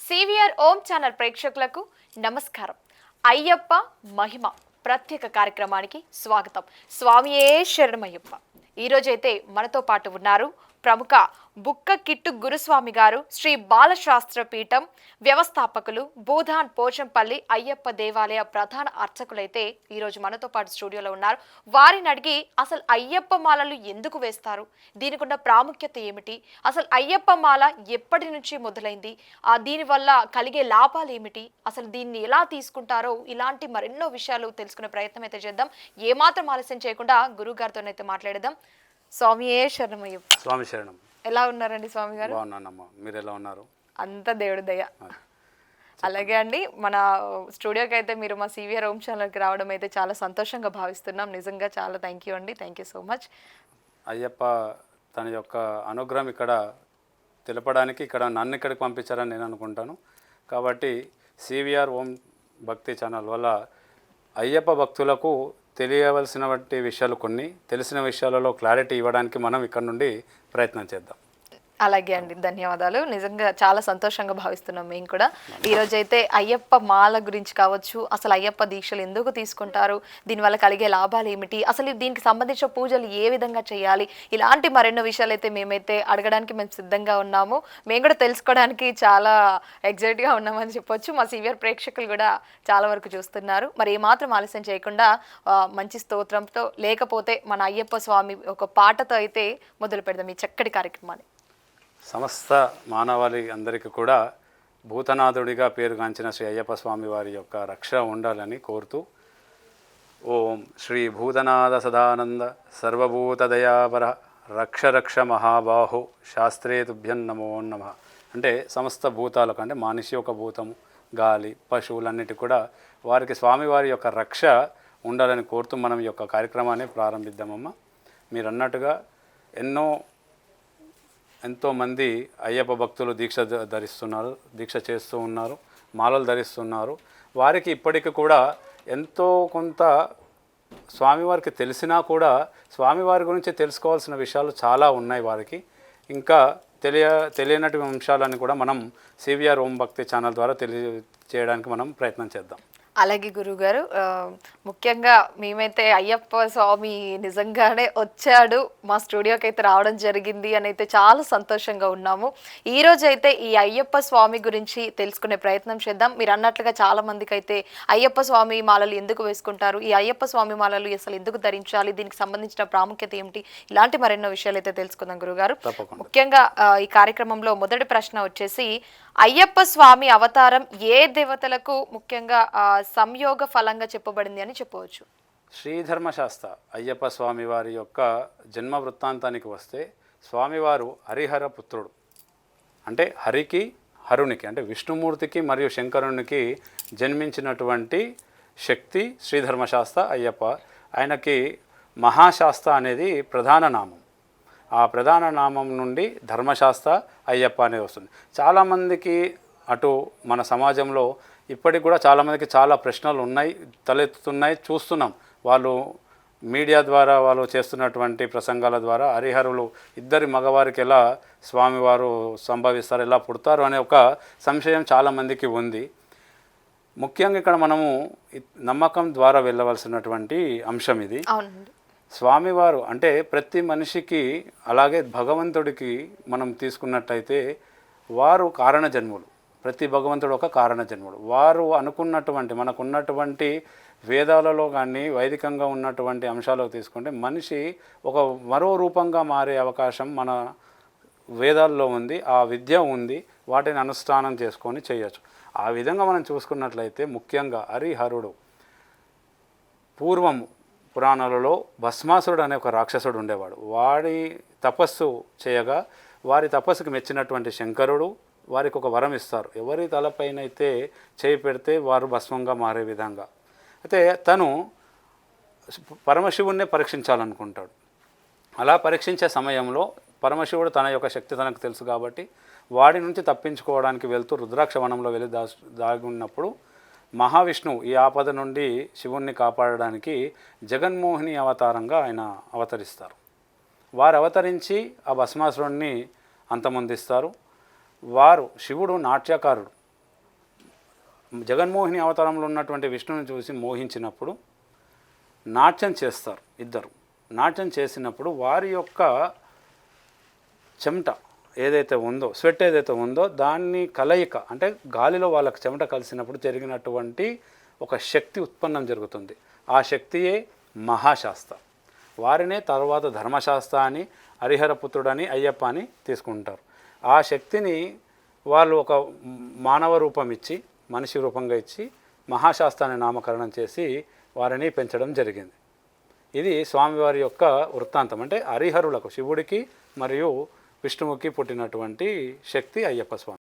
CVR ఓం channel ప్రేక్షకులకు నమస్కారం. అయ్యప్ప మహిమ ప్రత్యేక కార్యక్రమానికి స్వాగతం. స్వామియే శరణమయ్యప్ప. ఈరోజైతే మనతో పాటు ఉన్నారు ప్రముఖ బుక్క కిట్టు గురుస్వామి గారు శ్రీ బాలశాస్త్ర పీఠం వ్యవస్థాపకులు భూధాన్ పోచంపల్లి అయ్యప్ప దేవాలయ ప్రధాన అర్చకులైతే ఈరోజు మనతో పాటు స్టూడియోలో ఉన్నారు. వారిని అడిగి అసలు అయ్యప్ప మాలలు ఎందుకు వేస్తారు? దీనికున్న ప్రాముఖ్యత ఏమిటి? అసలు అయ్యప్ప మాల ఎప్పటి నుంచి మొదలైంది? ఆ దీనివల్ల కలిగే లాభాలు ఏమిటి? అసలు దీన్ని ఎలా తీసుకుంటారో? ఇలాంటి మరెన్నో విషయాలు తెలుసుకునే ప్రయత్నం అయితే చేద్దాం. ఏమాత్రం ఆలస్యం చేయకుండా గురువు గారితోనైతే మాట్లాడదాం స్వామియే శరణమయ్యప్ప స్వామి శరణం. ఎలా ఉన్నారండి స్వామి గారు బాగున్నానమ్మా. మీరు ఎలా ఉన్నారు? అంత దేవుడి దయ. అలాగే అండి మన స్టూడియోకి అయితే మీరు మా సివిఆర్ హోమ్ ఛానల్కి రావడం అయితే చాలా సంతోషంగా భావిస్తున్నాం. నిజంగా చాలా థ్యాంక్ యూ అండి. Thank you so much. Ayyappa తన యొక్క అనుగ్రహం ఇక్కడ తెలపడానికి ఇక్కడ నన్ను ఇక్కడికి పంపించారని నేను అనుకుంటాను. కాబట్టి సివిఆర్ ఓం భక్తి ఛానల్ వల్ల అయ్యప్ప భక్తులకు తెలియవలసిన వంటి విషయాలు కొన్ని తెలిసిన విషయాలలో క్లారిటీ ఇవ్వడానికి మనం ఇక్కడ నుండి ప్రయత్నం చేద్దాం. అలాగే అండి ధన్యవాదాలు. నిజంగా చాలా సంతోషంగా భావిస్తున్నాం మేము కూడా. ఈరోజు అయితే అయ్యప్ప మాల గురించి కావచ్చు అసలు అయ్యప్ప దీక్షలు ఎందుకు తీసుకుంటారు దీనివల్ల కలిగే లాభాలు ఏమిటి అసలు దీనికి సంబంధించిన పూజలు ఏ విధంగా చేయాలి ఇలాంటి మరెన్నో విషయాలు అయితే మేమైతే అడగడానికి మేము సిద్ధంగా ఉన్నాము. మేము కూడా తెలుసుకోవడానికి చాలా ఎగ్జైట్గా ఉన్నామని చెప్పొచ్చు. మా సీనియర్ ప్రేక్షకులు కూడా చాలా వరకు చూస్తున్నారు. మరి ఏమాత్రం ఆలస్యం చేయకుండా మంచి స్తోత్రంతో లేకపోతే మన అయ్యప్ప స్వామి ఒక పాటతో అయితే మొదలు పెడదాం ఈ చక్కటి కార్యక్రమాన్ని. సమస్త మానవాళి అందరికీ కూడా భూతనాథుడిగా పేరుగాంచిన శ్రీ అయ్యప్ప స్వామి వారి యొక్క రక్ష ఉండాలని కోరుతూ ఓం శ్రీ భూతనాథ సదానంద సర్వభూతదయాపర రక్ష రక్ష మహాబాహు శాస్త్రే తుభ్యం నమో నమ. అంటే సమస్త భూతాలకు అంటే మనిషి యొక్క భూతము గాలి పశువులన్నిటి కూడా వారికి స్వామివారి యొక్క రక్ష ఉండాలని కోరుతూ మనం యొక్క కార్యక్రమాన్ని ప్రారంభిద్దామమ్మా. మీరు అన్నట్టుగా ఎన్నో ఎంతోమంది అయ్యప్ప భక్తులు దీక్ష ధరిస్తున్నారు దీక్ష చేస్తూ ఉన్నారు మాలలు ధరిస్తున్నారు. వారికి ఇప్పటికి కూడా ఎంతో కొంత స్వామివారికి తెలిసినా కూడా స్వామివారి గురించి తెలుసుకోవాల్సిన విషయాలు చాలా ఉన్నాయి వారికి. ఇంకా తెలియ తెలియనటువంటి అంశాలని కూడా మనం సివిఆర్ ఓం భక్తి ఛానల్ ద్వారా తెలియచేయడానికి మనం ప్రయత్నం చేద్దాం. అలాగే గురుగారు ముఖ్యంగా మేమైతే అయ్యప్ప స్వామి నిజంగానే వచ్చాడు మా స్టూడియోకి అయితే రావడం జరిగింది అని అయితే చాలా సంతోషంగా ఉన్నాము. ఈ రోజు అయితే ఈ అయ్యప్ప స్వామి గురించి తెలుసుకునే ప్రయత్నం చేద్దాం. మీరు అన్నట్లుగా చాలా మందికి అయితే అయ్యప్ప స్వామి మాలలు ఎందుకు వేసుకుంటారు? ఈ అయ్యప్ప స్వామి మాలలు అసలు ఎందుకు ధరించాలి? దీనికి సంబంధించిన ప్రాముఖ్యత ఏమిటి? ఇలాంటి మరెన్నో విషయాలు అయితే తెలుసుకుందాం గురుగారు ముఖ్యంగా ఈ కార్యక్రమంలో మొదటి ప్రశ్న వచ్చేసి అయ్యప్ప స్వామి అవతారం ఏ దేవతలకు ముఖ్యంగా సంయోగ ఫలంగా చెప్పబడింది అని చెప్పవచ్చు. శ్రీధర్మశాస్త్ర అయ్యప్ప స్వామి వారి యొక్క జన్మ వృత్తాంతానికి వస్తే స్వామివారు హరిహర పుత్రుడు. అంటే హరికి హరునికి అంటే విష్ణుమూర్తికి మరియు శంకరునికి జన్మించినటువంటి శక్తి శ్రీధర్మశాస్త్ర అయ్యప్ప. ఆయనకి మహాశాస్త్ర అనేది ప్రధాన నామం. ఆ ప్రధాన నామం నుండి ధర్మశాస్త్ర అయ్యప్ప అనేది వస్తుంది. చాలామందికి అటు మన సమాజంలో ఇప్పటికి కూడా చాలామందికి చాలా ప్రశ్నలు ఉన్నాయి తలెత్తుతున్నాయి. చూస్తున్నాం. వాళ్ళు మీడియా ద్వారా వాళ్ళు చేస్తున్నటువంటి ప్రసంగాల ద్వారా హరిహరులు ఇద్దరి మగవారికి ఎలా స్వామివారు సంభవిస్తారు ఎలా పుడతారు అనే ఒక సంశయం చాలామందికి ఉంది. ముఖ్యంగా ఇక్కడ మనము నమ్మకం ద్వారా వెళ్ళవలసినటువంటి అంశం ఇది. స్వామివారు అంటే ప్రతి మనిషికి అలాగే భగవంతుడికి మనం తీసుకున్నట్టయితే వారు కారణ జన్ములు. ప్రతి భగవంతుడు ఒక కారణ జన్ముడు వారు అనుకున్నటువంటి మనకున్నటువంటి వేదాలలో కానీ వైదికంగా ఉన్నటువంటి అంశాలు తీసుకుంటే మనిషి ఒక మరో రూపంగా మారే అవకాశం మన వేదాల్లో ఉంది ఆ విద్య ఉంది వాటిని అనుష్ఠానం చేసుకొని చేయొచ్చు. ఆ విధంగా మనం చూసుకున్నట్లయితే ముఖ్యంగా హరిహరుడు పూర్వం పురాణాలలో భస్మాసురుడు అనే ఒక రాక్షసుడు ఉండేవాడు. వాడి తపస్సు చేయగా వారి తపస్సుకు మెచ్చినటువంటి శంకరుడు వారికి ఒక వరం ఇస్తారు. ఎవరి తలపైన అయితే చేయి పెడితే వారు భస్మంగా మారే విధంగా. అయితే తను పరమశివుణ్ణి పరీక్షించాలనుకుంటాడు. అలా పరీక్షించే సమయంలో పరమశివుడు తన యొక్క శక్తి తనకు తెలుసు కాబట్టి వాడి నుంచి తప్పించుకోవడానికి వెళ్తూ రుద్రాక్ష వనంలో వెళ్ళి దా దాగి ఉన్నప్పుడు మహావిష్ణువు ఈ ఆపద నుండి శివుణ్ణి కాపాడడానికి జగన్మోహిని అవతారంగా ఆయన అవతరిస్తారు. వారు అవతరించి ఆ భస్మాసురుణ్ణి అంతమొందిస్తారు. వారు శివుడు నాట్యకారుడు. జగన్మోహిని అవతారంలో ఉన్నటువంటి విష్ణువుని చూసి మోహించినప్పుడు నాట్యం చేస్తారు ఇద్దరు. నాట్యం చేసినప్పుడు వారి యొక్క చెమట ఏదైతే ఉందో స్వెట్ ఏదైతే ఉందో దాన్ని కలయిక అంటే గాలిలో వాళ్ళకి చెమట కలిసినప్పుడు జరిగినటువంటి ఒక శక్తి ఉత్పన్నం జరుగుతుంది. ఆ శక్తియే మహాశాస్త్ర. వారినే తర్వాత ధర్మశాస్త్ర అని హరిహరపుత్రుడని అయ్యప్ప అని తీసుకుంటారు. ఆ శక్తిని వాళ్ళు ఒక మానవ రూపం ఇచ్చి మనిషి రూపంగా ఇచ్చి మహాశాస్త్రాన్ని నామకరణం చేసి వారిని పెంచడం జరిగింది. ఇది స్వామివారి యొక్క వృత్తాంతం. అంటే హరిహరులకు శివుడికి మరియు విష్ణువుకి పుట్టినటువంటి శక్తి అయ్యప్ప స్వామి.